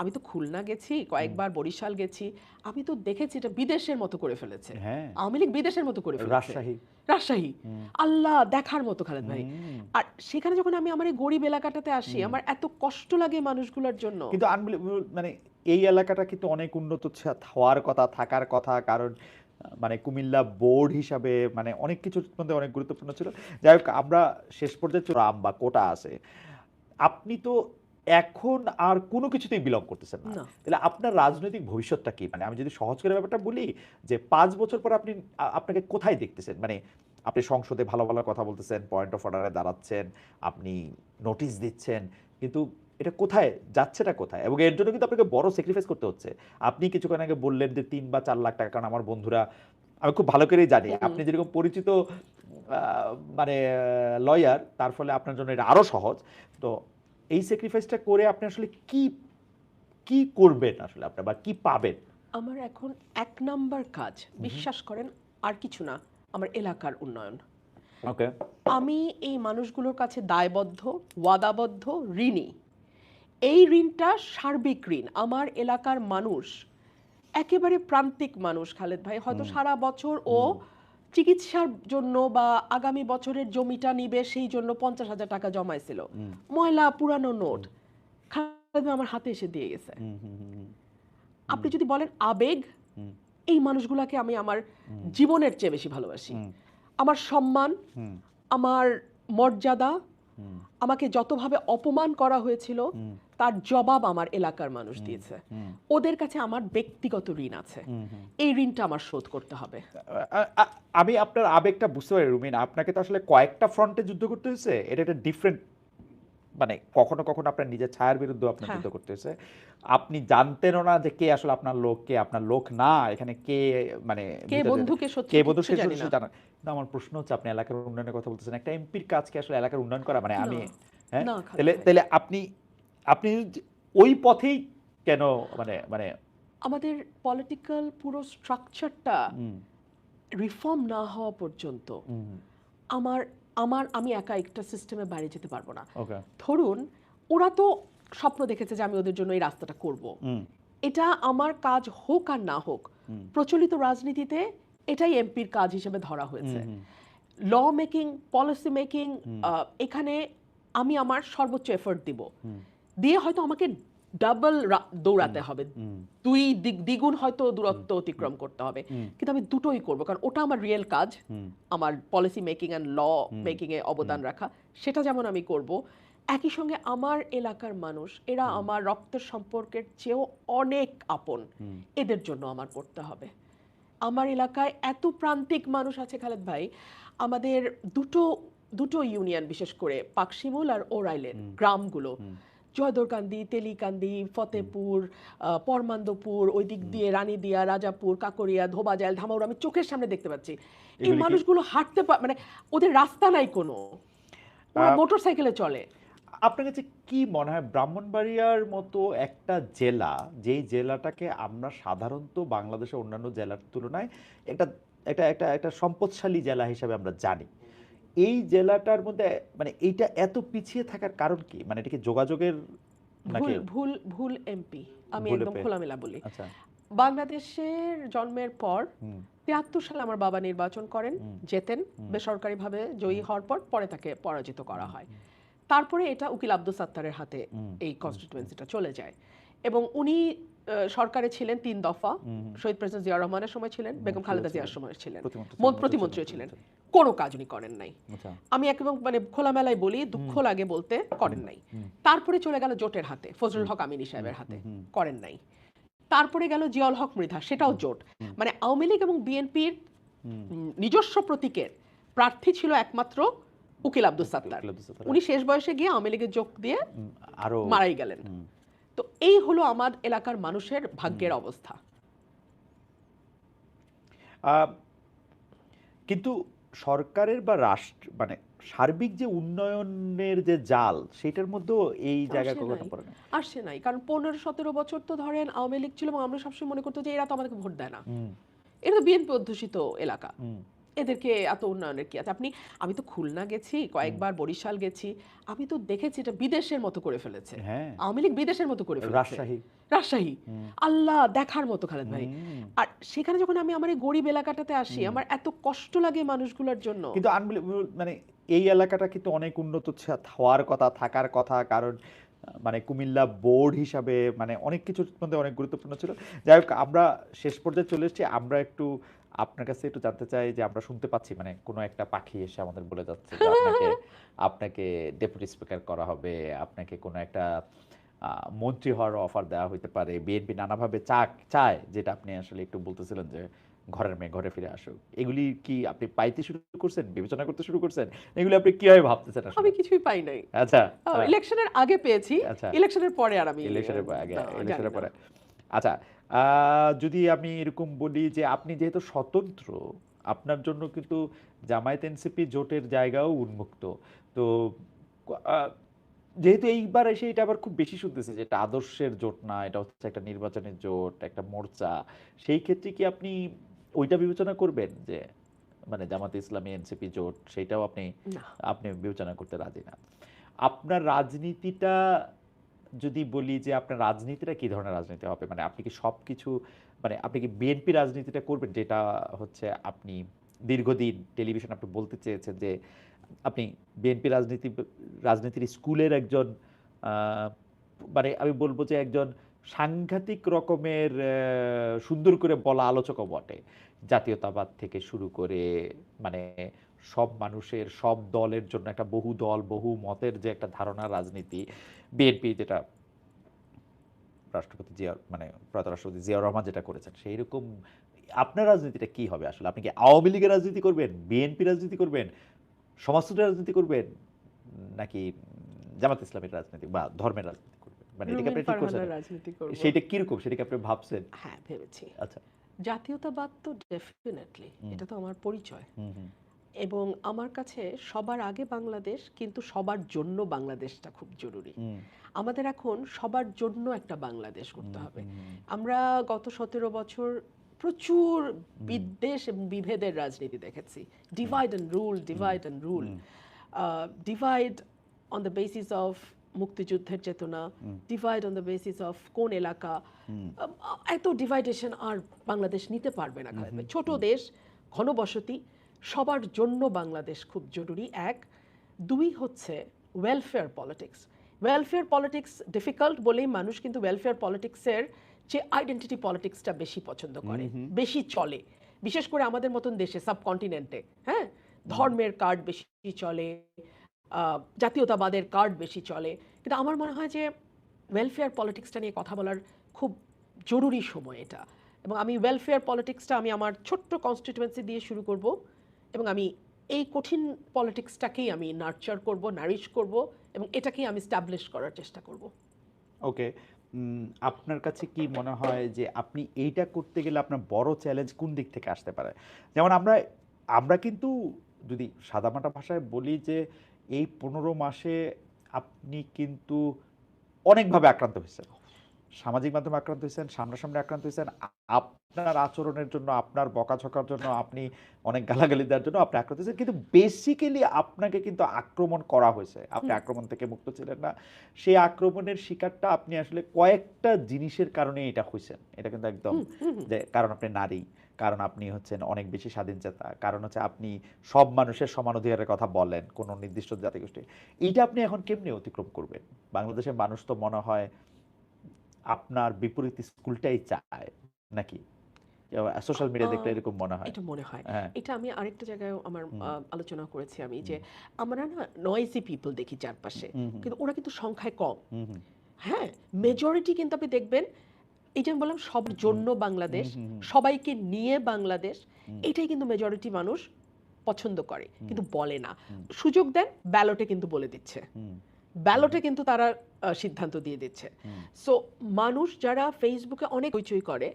আমি তো খুলনা গেছি কয়েকবার বরিশাল গেছি আমি তো দেখেছি এটা বিদেশের মতো করে ফেলেছে। হ্যাঁ। আওয়ামী লীগ বিদেশের মতো করে ফেলেছে। রাজশাহী। রাজশাহী। আল্লাহ দেখার মতো খালেদ ভাই। আর সেখানে যখন আমি আমার এই গরিব এলাকাটাতে আসি আমার এত কষ্ট লাগে মানুষগুলোর জন্য। কিন্তু মানে এই এলাকাটা কিন্তু অনেক উন্নত হওয়ার কথা থাকার কথা কারণ মানে কুমিল্লা বোর্ড হিসাবে মানে অনেক কিছুর মধ্যে অনেক গুরুত্বপূর্ণ ছিল। যাই হোক আমরা শেষ পর্যায়ে রাম বা কোটা আছে। আপনি তো এখন আর কোনো কিছুতেই বিলং করতেছেন না। তাহলে আপনার রাজনৈতিক ভবিষ্যৎটা কি? মানে আমি যদি সহজ করে ব্যাপারটা বলি যে পাঁচ বছর পর আপনি আপনাকে কোথায় দেখতেছেন? মানে আপনি সংসদে ভালো ভালো কথা বলতেছেন পয়েন্ট অফ অর্ডারে দাঁড়াচ্ছেন আপনি নোটিশ দিচ্ছেন কিন্তু এটা কোথায় যাচ্ছেটা কোথায়? এবং এর জন্য কিন্তু আপনাকে বড় স্যাক্রিফাইস করতে হচ্ছে। আপনি কিছুক্ষণ আগে বললেন যে তিন বা চার লাখ টাকা কারণ আমার বন্ধুরা আমি খুব ভালো করেই জানি আপনি যেরকম পরিচিত মানে লয়ার তার ফলে আপনার জন্য এটা আরও সহজ। তো এই স্যাক্রিফাইসটা করে আপনি আসলে কি কি করবেন আসলে আপনার বা কি পাবেন? আমার এখন এক নাম্বার কাজ বিশ্বাস করেন আর কিছু না আমার এলাকার উন্নয়ন। ওকে। আমি এই মানুষগুলোর কাছে দায়বদ্ধ ওয়াদাবদ্ধ ঋণী। এই ঋণটা সার্বিক ঋণ। আমার এলাকার মানুষ একেবারে প্রান্তিক মানুষ খালেদ ভাই। হয়তো সারা বছর ও চিকিৎসার জন্য বা আগামী বছরের জমিটা নিবে সেই জন্য পঞ্চাশ হাজার টাকা জমাইছিল। ময়লা পুরানো নোট। খালেদ আমার হাতে এসে দিয়ে গেছে। আপনি যদি বলেন আবেগ এই মানুষগুলাকে আমি আমার জীবনের চেয়ে বেশি ভালোবাসি। আমার সম্মান আমার মর্যাদা আমাকে যতভাবে অপমান করা হয়েছিল তার জবাব আমার এলাকার মানুষ দিয়েছে। ওদের কাছে আমার ব্যক্তিগত ঋণ আছে। এই ঋণটা আমার শোধ করতে হবে। আমি আপনার আবেগটা বুঝতে পারি রুমিন আপনাকে তো আসলে কয়েকটা ফ্রন্টে যুদ্ধ করতে হয়েছে। এটা একটা ডিফারেন্ট মানে কখনো কখনো আপনার নিজের ছায়ার বিরুদ্ধে আপনার হ্যাঁ। যুদ্ধ করতে হয়েছে। আপনি জানতেনও না যে কে আসলে আপনার লোক কে আপনার লোক না। এখানে কে মানে কে ভিতরে- বন্ধু কে বন্ধু কিচ্ছু সে জানি আমার প্রশ্ন হচ্ছে আপনি এলাকার উন্নয়নের কথা বলতেছেন। একটা এমপির কাজ কি আসলে এলাকার উন্নয়ন করা মানে আমি হ্যাঁ? তাহলে তাহলে আপনি আপনি ওই পথেই কেন মানে মানে আমাদের পলিটিক্যাল পুরো স্ট্রাকচারটা রিফর্ম না হওয়া পর্যন্ত আমার আমার আমি একা একটা সিস্টেমে বাইরে যেতে পারব না। ধরুন ওরা তো স্বপ্ন দেখেছে যে আমি ওদের জন্য এই রাস্তাটা করব। এটা আমার কাজ হোক আর না হোক প্রচলিত রাজনীতিতে এটাই এমপির কাজ হিসেবে ধরা হয়েছে। ল মেকিং পলিসি মেকিং এখানে আমি আমার সর্বোচ্চ এফোর্ট দিব। দিয়ে হয়তো আমাকে ডাবল দৌড়াতে হবে। দুই দিক- দ্বিগুণ হয়তো দূরত্ব অতিক্রম করতে হবে। কিন্তু আমি দুটোই করব কারণ ওটা আমার রিয়েল কাজ। আমার policy making and law making এ অবদান রাখা। সেটা যেমন আমি করব একই সঙ্গে আমার এলাকার মানুষ এরা আমার রক্তের সম্পর্কের চেয়েও অনেক আপন। এদের জন্য আমার করতে হবে। আমার এলাকায় এত প্রান্তিক মানুষ আছে খালেদ ভাই। আমাদের দুটো দুটো ইউনিয়ন বিশেষ করে পাকশিমুল আর ওরাইলের গ্রামগুলো। জয়দরকান্দি তেলিকান্দি ফতেপুর পরমান্দপুর ওই দিক দিয়ে রানীদিয়া রাজাপুর কাকরিয়া ধোবাজাইল ধামাউর আমি চোখের সামনে দেখতে পাচ্ছি। এই মানুষগুলো হাঁটতে মানে ওদের রাস্তা নাই কোনো। মোটর সাইকেলে চলে। আপনার কাছে কি মনে হয় ব্রাহ্মণবাড়িয়ার মতো একটা জেলা যেই জেলাটাকে আমরা সাধারণত বাংলাদেশের অন্যান্য জেলার তুলনায় একটা একটা একটা একটা সম্পদশালী জেলা হিসাবে আমরা জানি এই জেলাটার মধ্যে মানে এইটা এত পিছিয়ে থাকার কারণ কি? মানে এটা কি যোগাযোগের নাকি? ভুল ভুল এমপি আমি একদম খোলামেলা বলি। আচ্ছা। বাংলাদেশের জন্মের পর তিয়াত্তর সালে আমার বাবা নির্বাচন করেন যেতেন বেসরকারিভাবে জয়ী হওয়ার পর পরে তাকে পরাজিত করা হয়। তারপরে এটা উকিল আব্দুল সাত্তারের হাতে এই কনস্টিটুয়েন্সিটা চলে যায়। এবং উনি সরকারে ছিলেন তিন দফা। শহীদ প্রেসিডেন্ট জিয়া রহমানের সময় ছিলেন বেগম খালেদা জিয়ার সময় ছিলেন। প্রতিমন্ত্রী মন- ছিলেন। কোনো কাজ উনি করেন নাই। আচ্ছা। আমি একদম মানে খোলামেলায় বলি দুঃখ লাগে বলতে করেন নাই। তারপরে চলে গেল জোটের হাতে ফজলুল হক আমিনী সাহেবের হাতে করেন নাই। তারপরে গেল জিয়াউল হক মৃধা সেটাও জোট। মানে আওয়ামী লীগ এবং বিএনপির নিজস্ব প্রতীকের প্রার্থী ছিল একমাত্র উকিল আব্দুল সাত্তার। উনি শেষ বয়সে গিয়ে আওয়ামী লীগের যোগ দিয়ে আরও মারাই গেলেন। তো এই হলো আমার এলাকার মানুষের ভাগ্যের অবস্থা। কিন্তু সরকারের বা রাষ্ট্র মানে সার্বিক যে উন্নয়নের যে জাল সেটার মধ্যেও এই জায়গা কখনো। পড়ে না আসছে নাই। কারণ পনেরো সতেরো বছর তো ধরেন আওয়ামী লীগ ছিল এবং আমরা সবসময় মনে করতো যে এরা তো আমাদেরকে ভোট দেয় না। এটা তো বিএনপি অধ্যুষিত এলাকা। এদেরকে এত উন্নয়নের কি আছে? আপনি আমি তো খুলনা গেছি কয়েকবার বরিশাল গেছি আমি তো দেখেছি এটা বিদেশের মতো করে ফেলেছে। হ্যাঁ। আওয়ামী লীগ বিদেশের মতো করে ফেলেছে। রাজশাহী। রাজশাহী। আল্লাহ দেখার মতো খালেদ ভাই। আর সেখানে যখন আমি আমার এই গরিব এলাকাটাতে আসি আমার এত কষ্ট লাগে মানুষগুলোর জন্য। কিন্তু মানে এই এলাকাটা কিন্তু অনেক উন্নত হওয়ার কথা থাকার কথা কারণ মানে কুমিল্লা বোর্ড হিসাবে মানে অনেক কিছুর মধ্যে অনেক গুরুত্বপূর্ণ ছিল। যাই হোক আমরা শেষ পর্যায়ে চলে এসেছি। আমরা একটু আপনার কাছে একটু জানতে চাই যে আমরা শুনতে পাচ্ছি মানে কোনো একটা পাখি এসে আমাদের বলে যাচ্ছে যে আপনাকে আপনাকে ডেপুটি স্পিকার করা হবে আপনাকে কোনো একটা আহ, মন্ত্রী হওয়ার অফার দেওয়া হইতে পারে বিএনপি নানাভাবে চা চায় যেটা আপনি আসলে একটু বলতেছিলেন যে ঘরের মেয়ে ঘরে ফিরে আসুক। এগুলি কি আপনি পাইতে শুরু করছেন বিবেচনা করতে শুরু করছেন? এগুলি আপনি কীভাবে ভাবতেছেন আমি কিছুই পাই নাই। আচ্ছা ইলেকশনের আগে পেয়েছি আচ্ছা। ইলেকশনের পরে আর আমি ইলেকশনের আগে ইলেকশনের পরে। আচ্ছা যদি আমি এরকম বলি যে আপনি যেহেতু স্বতন্ত্র আপনার জন্য কিন্তু জামায়াত এনসিপি জোটের জায়গাও উন্মুক্ত। তো যেহেতু এইবার এসে এটা আবার খুব বেশি শুনতেছে যে এটা আদর্শের জোট না এটা হচ্ছে একটা নির্বাচনের জোট একটা মোর্চা। সেই ক্ষেত্রে কি আপনি ওইটা বিবেচনা করবেন যে মানে জামাত ইসলামী এনসিপি জোট সেটাও আপনি আপনি বিবেচনা করতে রাজি না। আপনার রাজনীতিটা যদি বলি যে আপনার রাজনীতিটা কি ধরনের রাজনীতি হবে? মানে আপনি কি সব কিছু মানে আপনি কি বিএনপি রাজনীতিটা করবেন? যেটা হচ্ছে আপনি দীর্ঘদিন টেলিভিশন আপনি বলতে চেয়েছেন যে আপনি বিএনপি রাজনীতি রাজনীতির স্কুলের একজন আহ, মানে আমি বলব যে একজন সাংঘাতিক রকমের সুন্দর করে বলা আলোচকও বটে। জাতীয়তাবাদ থেকে শুরু করে মানে সব মানুষের সব দলের জন্য একটা বহু দল বহু মতের যে একটা ধারণা রাজনীতি বিএনপি যেটা রাষ্ট্রপতি জিয়া মানে প্রয়াত রাষ্ট্রপতি জিয়াউর রহমান যেটা করেছেন সেই রকম আপনার রাজনীতিটা কি হবে? আসলে আপনি কি আওয়ামী লীগের রাজনীতি করবেন? বিএনপি রাজনীতি করবেন? সমাজতন্ত্রের রাজনীতি করবেন? নাকি জামাত ইসলামের রাজনীতি বা ধর্মের রাজনীতি করবেন? মানে এটাকে আপনি ঠিক করছেন করব। কীরকম? সেটাকে আপনি ভাবছেন? হ্যাঁ ভেবেছি। আচ্ছা। জাতীয়তাবাদ তো ডেফিনেটলি এটা তো আমার পরিচয়। এবং আমার কাছে সবার আগে বাংলাদেশ কিন্তু সবার জন্য বাংলাদেশটা খুব জরুরি। আমাদের এখন সবার জন্য একটা বাংলাদেশ করতে হবে। আমরা গত সতেরো বছর প্রচুর বিদ্বেষ এবং বিভেদের রাজনীতি দেখেছি। Divide and rule divide and rule divide on the basis of মুক্তিযুদ্ধের চেতনা divide on the basis of কোন এলাকা। এত ডিভাইডেশন আর বাংলাদেশ নিতে পারবে না ছোট দেশ ঘনবসতি সবার জন্য বাংলাদেশ খুব জরুরি। এক দুই হচ্ছে welfare politics welfare politics difficult বলেই মানুষ কিন্তু ওয়েলফেয়ার পলিটিক্সের যে আইডেন্টিটি পলিটিক্সটা বেশি পছন্দ করে বেশি চলে। বিশেষ করে আমাদের মতন দেশে সাবকন্টিনেন্টে হ্যাঁ? ধর্মের কার্ড বেশি চলে জাতীয়তাবাদের কার্ড বেশি চলে। কিন্তু আমার মনে হয় যে ওয়েলফেয়ার পলিটিক্সটা নিয়ে কথা বলার খুব জরুরি সময় এটা। এবং আমি ওয়েলফেয়ার পলিটিক্সটা আমি আমার ছোট্ট কনস্টিটুয়েন্সি দিয়ে শুরু করব এবং আমি এই কঠিন পলিটিক্সটাকেই আমি নার্চার করব নারিশ করব এবং এটাকেই আমি স্টাবলিশ করার চেষ্টা করব। ওকে আপনার কাছে কি মনে হয় যে আপনি এইটা করতে গেলে আপনার বড় চ্যালেঞ্জ কোন দিক থেকে আসতে পারে? যেমন আমরা আমরা কিন্তু যদি সাদামাটা ভাষায় বলি যে এই পনেরো মাসে আপনি কিন্তু অনেকভাবে আক্রান্ত হয়েছেন। সামাজিক মাধ্যমে আক্রান্ত হয়েছেন সামনাসামনি আক্রান্ত হয়েছেন। আপনার আচরণের জন্য আপনার বকাঝকার জন্য আপনি অনেক গালাগালি দেওয়ার জন্য আপনি আক্রান্ত হয়েছেন। কিন্তু বেসিক্যালি আপনাকে কিন্তু আক্রমণ করা হয়েছে। আপনি আক্রমণ থেকে মুক্ত ছিলেন না। সেই আক্রমণের শিকারটা আপনি আসলে কয়েকটা জিনিসের কারণে এটা হয়েছেন। এটা কিন্তু একদম। যে কারণ আপনি নারী। কারণ আপনি হচ্ছেন অনেক বেশি স্বাধীনচেতা কারণ হচ্ছে আপনি সব মানুষের সমান অধিকারের কথা বলেন কোনো নির্দিষ্ট জাতিগোষ্ঠী এইটা আপনি এখন কেমনে অতিক্রম করবেন? বাংলাদেশের মানুষ তো মনে হয় আপনার বিপরীত স্কুলটাই চায় নাকি? সোশ্যাল মিডিয়া দেখলে এরকম মনে হয়। এটা মনে হয়। হ্যাঁ। এটা আমি আরেকটা জায়গায় আমার আলোচনা করেছি আমি যে আমরা না নয়েসি পিপল দেখি চারপাশে। কিন্তু ওরা কিন্তু সংখ্যায় কম। হ্যাঁ মেজরিটি কিন্তু আপনি দেখবেন এই যে আমি বললাম সবার জন্য বাংলাদেশ। সবাইকে নিয়ে বাংলাদেশ এটাই কিন্তু মেজরিটি মানুষ পছন্দ করে কিন্তু বলে না। সুযোগ দেন ব্যালটে কিন্তু বলে দিচ্ছে। ব্যালটে কিন্তু তারা সিদ্ধান্ত দিয়ে দিচ্ছে। সো মানুষ যারা ফেসবুকে অনেক হইচই করে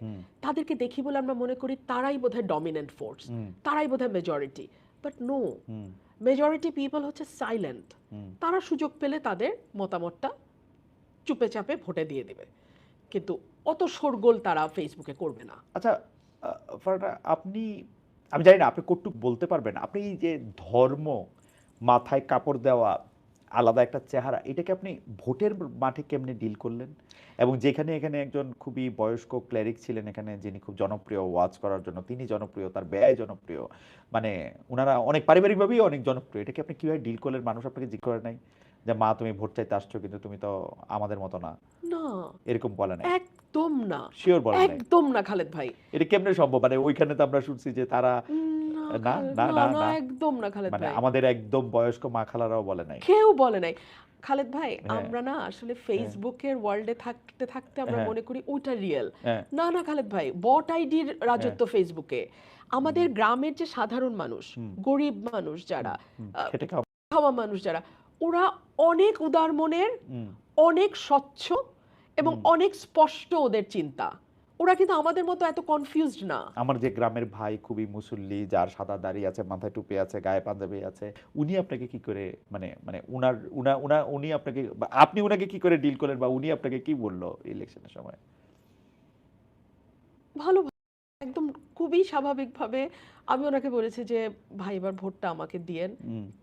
তাদেরকে দেখি বলে আমরা মনে করি তারাই বোধহয় ডমিনেন্ট ফোর্স তারাই বোধহয় majority but no majority people হচ্ছে সাইলেন্ট তারা সুযোগ পেলে তাদের মতামতটা চুপে চাপে ভোটে দিয়ে দেবে। কিন্তু অত শোরগোল তারা ফেসবুকে করবে না। আচ্ছা আপনি আমি জানি না আপনি কটুক বলতে পারবেন আপনি এই যে ধর্ম মাথায় কাপড় দেওয়া আলাদা একটা চেহারা এটাকে আপনি ভোটের মাঠে কেমনে ডিল করলেন? এবং যেখানে এখানে একজন খুবই বয়স্ক ক্লেরিক ছিলেন এখানে যিনি খুব জনপ্রিয় ওয়াচ করার জন্য তিনি জনপ্রিয় তার ব্যয় জনপ্রিয় মানে ওনারা অনেক পারিবারিকভাবেই অনেক জনপ্রিয়। এটাকে আপনি কীভাবে ডিল করলেন? মানুষ আপনাকে জিজ্ঞেস করে নাই যে মা তুমি ভোট চাইতে আসছো কিন্তু তুমি তো আমাদের মতো না? না। এরকম বলে নাই। একদম না। শিওর বলে একদম না খালেদ ভাই। এটা কেমনে সম্ভব? মানে ওইখানে তো আমরা শুনছি যে তারা না না, না, না। একদম না খালেদ মানে ভাই। আমাদের একদম বয়স্ক মা খালারাও বলে নাই। কেউ বলে নাই। খালেদ ভাই হ্যাঁ। আমরা না আসলে ফেসবুকের ওয়ার্ল্ডে থাকতে থাকতে আমরা হ্যাঁ। মনে করি ওইটা রিয়েল হ্যাঁ। না না খালেদ ভাই বট আইডির রাজত্ব ফেসবুকে আমাদের গ্রামের যে সাধারণ মানুষ গরিব মানুষ যারা খাওয়া মানুষ যারা ওরা অনেক উদার মনের অনেক স্বচ্ছ এবং অনেক স্পষ্ট ওদের চিন্তা। ওরা কিন্তু আমাদের মতো এত কনফিউজড না। আমার যে গ্রামের ভাই খুবই মুসল্লি যার সাদা দাড়ি আছে মাথায় টুপি আছে গায়ে পাঞ্জাবি আছে উনি আপনাকে কি করে মানে মানে উনার উনা উনা উনি আপনাকে আপনি উনাকে কি করে ডিল করলেন বা উনি আপনাকে কি বলল ইলেকশনের সময়? ভালো একদম খুবই স্বাভাবিকভাবে আমি ওনাকে বলেছি যে ভাই এবার ভোটটা আমাকে দিয়েন।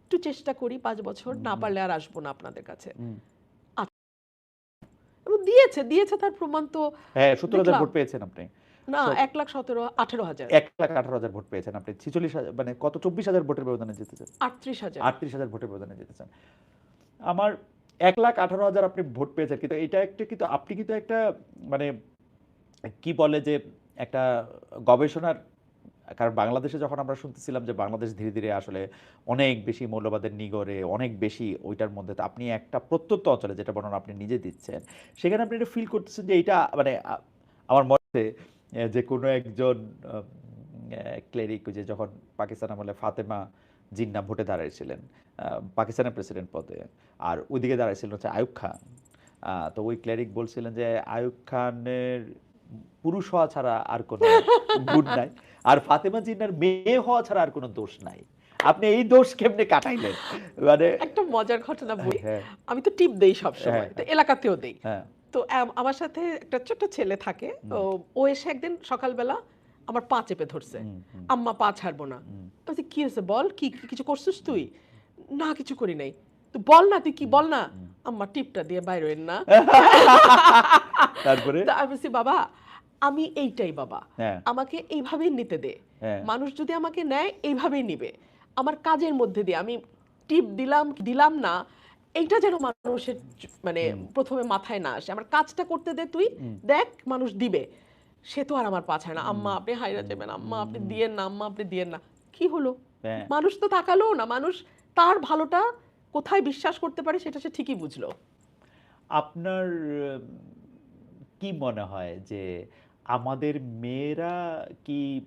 একটু চেষ্টা করি পাঁচ বছর না পারলে আর আসব না আপনাদের কাছে। দিয়েছে দিয়েছে তার প্রমাণ তো হ্যাঁ সত্তর হাজার। ভোট পেয়েছেন আপনি। না এক লাখ সতেরো আঠেরো হাজার। এক লাখ আঠারো হাজার ভোট পেয়েছেন আপনি। ছিচল্লিশ হাজার মানে কত চব্বিশ হাজার ভোটের ব্যবধানে জিতেছেন? আটত্রিশ হাজার। আটত্রিশ হাজার ভোটের ব্যবধানে জিতেছেন। আমার এক লাখ আঠারো হাজার আপনি ভোট পেয়েছেন কিন্তু এটা একটা কিন্তু আপনি কিন্তু একটা মানে কি বলে যে একটা গবেষণার কারণ বাংলাদেশে যখন আমরা শুনতেছিলাম যে বাংলাদেশ ধীরে ধীরে আসলে অনেক বেশি মৌলবাদের নিগরে অনেক বেশি ওইটার মধ্যে আপনি একটা প্রত্যন্ত অঞ্চলে যেটা বর্ণনা আপনি নিজে দিচ্ছেন, সেখানে আপনি এটা ফিল করতেছেন যে এটা মানে আমার মতে যে কোনো একজন ক্লেরিক যে যখন পাকিস্তান আমলে ফাতেমা জিন্না ভোটে দাঁড়িয়েছিলেন পাকিস্তানের প্রেসিডেন্ট পদে, আর ওইদিকে দাঁড়াইছিলেন হচ্ছে আয়ুব খান তো ওই ক্লেরিক বলছিলেন যে আয়ুব খানের পুরুষ হওয়া ছাড়া আর কোনো গুণ নাই। আর ফাতেমা জিন্নার মেয়ে হওয়া ছাড়া আর কোনো দোষ নাই। আপনি এই দোষ কেমনে কাটাইলেন? মানে একটা মজার ঘটনা বলি। হ্যাঁ। আমি তো টিপ দেই সব সময় হ্যাঁ। তো এলাকাতেও দেই। হ্যাঁ। তো আমার সাথে একটা ছোট্ট ছেলে থাকে ও ও এসে একদিন সকালবেলা আমার পা চেপে ধরছে। আম্মা পা ছাড়বো না। বলছি, কি হয়েছে বল? কি কি- কিছু করছিস তুই? না কিছু করি নাই। তো বল না তুই কি বল না? আম্মা টিপটা দিয়ে বাইরে না। তারপরে? আমি বলছি বাবা আমি এইটাই বাবা। হ্যাঁ। আমাকে এইভাবেই নিতে দে। হ্যাঁ। মানুষ যদি আমাকে নেয় এইভাবেই নিবে। আমার কাজের মধ্যে দিয়ে আমি টিপ দিলাম দিলাম না এইটা যেন মানুষের মানে প্রথমে মাথায় না আসে। আমার কাজটা করতে দে তুই দেখ মানুষ দিবে। সে তো আর আমার পাছায় না। আম্মা আপনি হাইরা যাবেন। আম্মা আপনি দিয়েন না আম্মা আপনি দিয়েন না। কি হলো? হ্যাঁ। মানুষ তো তাকালো না। মানুষ তার ভালোটা কোথায় বিশ্বাস করতে পারে সেটা সে ঠিকই বুঝলো। আপনার কি মনে হয় যে আমাদের মেয়েরা কি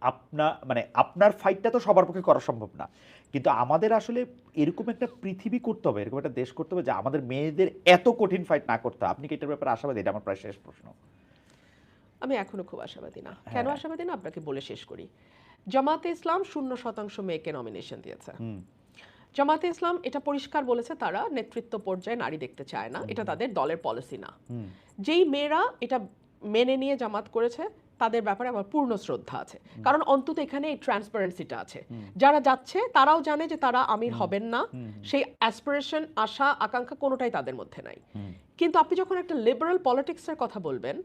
আপনা মানে আপনার ফাইটটা তো সবার পক্ষে করা সম্ভব না। কিন্তু আমাদের আসলে এরকম একটা পৃথিবী করতে হবে এরকম একটা দেশ করতে হবে যে আমাদের মেয়েদের এত কঠিন ফাইট না করতে। হবে আপনি কি এটার ব্যাপারে আশাবাদী? এটা আমার প্রায় শেষ প্রশ্ন। আমি এখনও খুব আশাবাদী না। কেন হ্যাঁ। আশাবাদী না? আপনাকে বলে শেষ করি। জামাতে ইসলাম শূন্য শতাংশ মেয়েকে নমিনেশন দিয়েছে। জামাতে ইসলাম এটা পরিষ্কার বলেছে তারা নেতৃত্ব পর্যায়ে নারী দেখতে চায় না এটা তাদের দলের পলিসি না। যেই মেয়েরা এটা মেনে নিয়ে জামাত করেছে তাদের ব্যাপারে আমার পূর্ণ শ্রদ্ধা আছে। কারণ অন্তত এখানে এই ট্রান্সপারেন্সিটা আছে। যারা যাচ্ছে তারাও জানে যে তারা আমির হবেন না। সেই অ্যাসপিরেশন আশা আকাঙ্ক্ষা কোনোটাই তাদের মধ্যে নাই। কিন্তু আপনি যখন একটা লিবারাল পলিটিক্সের কথা বলবেন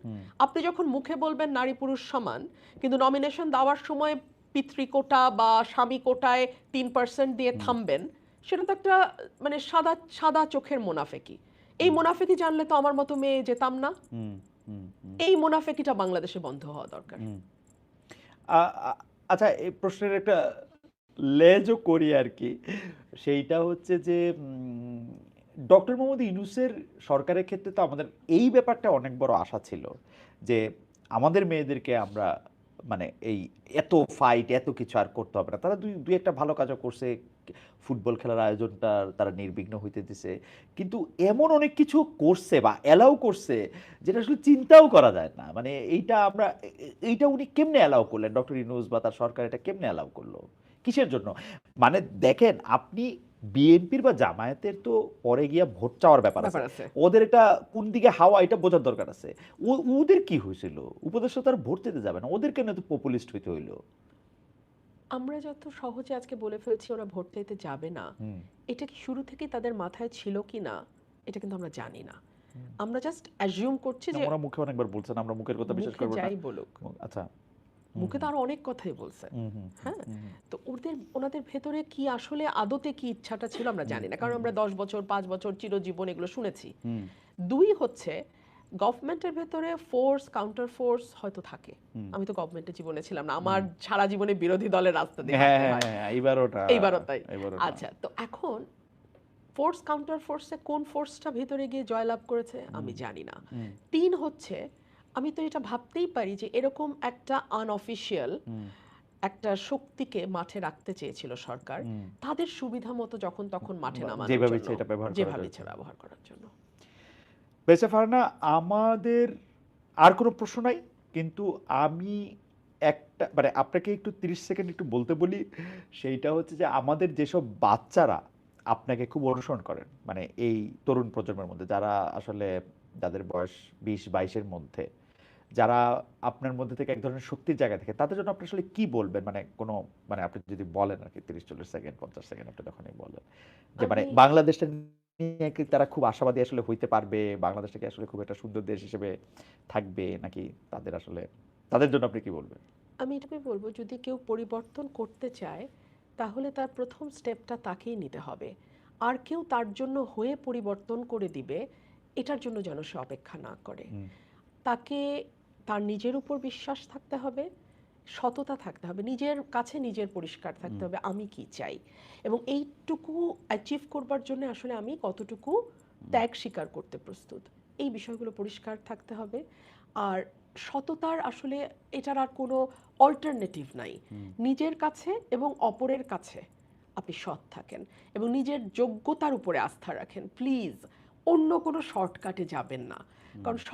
আপনি যখন মুখে বলবেন নারী পুরুষ সমান কিন্তু নমিনেশন দেওয়ার সময় পিতৃকোটা বা স্বামী কোটায় তিন পার্সেন্ট দিয়ে থামবেন সেটা তো একটা মানে সাদা সাদা চোখের মোনাফেকি এই মোনাফেকি জানলে তো আমার মতো মেয়ে যেতাম না। এই মুনাফেকিটা বাংলাদেশে বন্ধ হওয়া দরকার। আচ্ছা এই প্রশ্নের একটা লেজও করি আর কি। সেইটা হচ্ছে যে ডক্টর মোহাম্মদ ইউনুসের সরকারের ক্ষেত্রে তো আমাদের এই ব্যাপারটা অনেক বড় আশা ছিল যে আমাদের মেয়েদেরকে আমরা মানে এই এত ফাইট এত কিছু আর করতে হবে না। তারা দুই দুই একটা ভালো কাজও করছে। ফুটবল খেলার আয়োজনটা তারা নির্বিঘ্ন হইতে দিছে। কিন্তু এমন অনেক কিছু করছে বা অ্যালাউ করছে যেটা আসলে চিন্তাও করা যায় না। মানে এইটা আমরা, এইটা উনি কেমনে অ্যালাউ করলেন? ডক্টর ইউনুস বা তার সরকার এটা কেমনে অ্যালাউ করল? কিসের জন্য? মানে দেখেন, আপনি বিএনপির বা জামায়াতের তো পরে গিয়া ভোট চাওয়ার ব্যাপার আছে। ওদের এটা কোন দিকে হাওয়া এটা বোঝার দরকার আছে। ওদের কি হয়েছিল উপদেষ্টা তার ভোট দিতে যাবে না। ওদের কেন তো পপুলিস্ট হইতে হইল? আমরা যত সহজে আজকে বলে ফেলছি ওরা ভোট চাইতে যাবে না এটা কি শুরু থেকেই তাদের মাথায় ছিল কি না এটা কিন্তু আমরা জানি না। আমরা জাস্ট অ্যাজিউম করছি যে ওরা মুখে অনেকবার বলছেন আমরা মুখের কথা বিশ্বাস করব না। যাই বলুক। আচ্ছা মুখে তো আরও অনেক কথাই বলছে। হ্যাঁ? তো ওদের ওনাদের ভেতরে কি আসলে আদতে কি ইচ্ছাটা ছিল আমরা জানি না। কারণ আমরা দশ বছর পাঁচ বছর চিরজীবন এগুলো শুনেছি। দুই হচ্ছে গভর্নমেন্টের ভেতরে ফোর্স কাউন্টার ফোর্স হয়তো থাকে। আমি তো গভর্নমেন্টের জীবনে ছিলাম না আমার সারা জীবনে বিরোধী দলের রাস্তা দিয়ে এইবার ওটা তাই। আচ্ছা তো এখন ফোর্স কাউন্টার ফোর্সে কোন ফোর্সটা ভেতরে গিয়ে জয়লাভ করেছে আমি জানি না। তিন হচ্ছে আমি তো এটা ভাবতেই পারি যে এরকম একটা আনঅফিসিয়াল একটা শক্তিকে মাঠে রাখতে চেয়েছিল সরকার। তাদের সুবিধা মতো যখন তখন মাঠে নামানোর যেভাবে এটা ব্যবহার যেভাবে ইচ্ছে ব্যবহার করার জন্য। বেঁচে ফারনা আমাদের আর কোনো প্রশ্ন নাই কিন্তু আমি একটা মানে আপনাকে একটু তিরিশ সেকেন্ড একটু বলতে বলি সেইটা হচ্ছে যে আমাদের যেসব বাচ্চারা আপনাকে খুব অনুসরণ করেন মানে এই তরুণ প্রজন্মের মধ্যে যারা আসলে যাদের বয়স বিশ বাইশের মধ্যে যারা আপনার মধ্যে থেকে এক ধরনের শক্তির জায়গা থেকে তাদের জন্য আপনি আসলে কি বলবেন? মানে কোনো মানে আপনি যদি বলেন আর কি তিরিশ চল্লিশ সেকেন্ড পঞ্চাশ সেকেন্ড আপনি তখনই বলেন যে মানে বাংলাদেশটা নিয়ে কি তারা খুব আশাবাদী আসলে হইতে পারবে? বাংলাদেশটা কি আসলে খুব একটা সুন্দর দেশ হিসেবে থাকবে? নাকি তাদের আসলে তাদের জন্য আপনি কি বলবেন? আমি এটুকুই বলব যদি কেউ পরিবর্তন করতে চায় তাহলে তার প্রথম স্টেপটা তাকেই নিতে হবে। আর কেউ তার জন্য হয়ে পরিবর্তন করে দিবে এটার জন্য যেন সে অপেক্ষা না করে। তাকে তার নিজের উপর বিশ্বাস থাকতে হবে সততা থাকতে হবে নিজের কাছে নিজের পরিষ্কার থাকতে হবে আমি কি চাই? এবং এইটুকু অ্যাচিভ করবার জন্য আসলে আমি কতটুকু ত্যাগ স্বীকার করতে প্রস্তুত। এই বিষয়গুলো পরিষ্কার থাকতে হবে। আর সততার আসলে এটার আর কোনো অল্টারনেটিভ নাই। নিজের কাছে এবং অপরের কাছে আপনি সৎ থাকেন এবং নিজের যোগ্যতার উপরে আস্থা রাখেন। প্লিজ অন্য কোনো শর্টকাটে যাবেন না। কারণ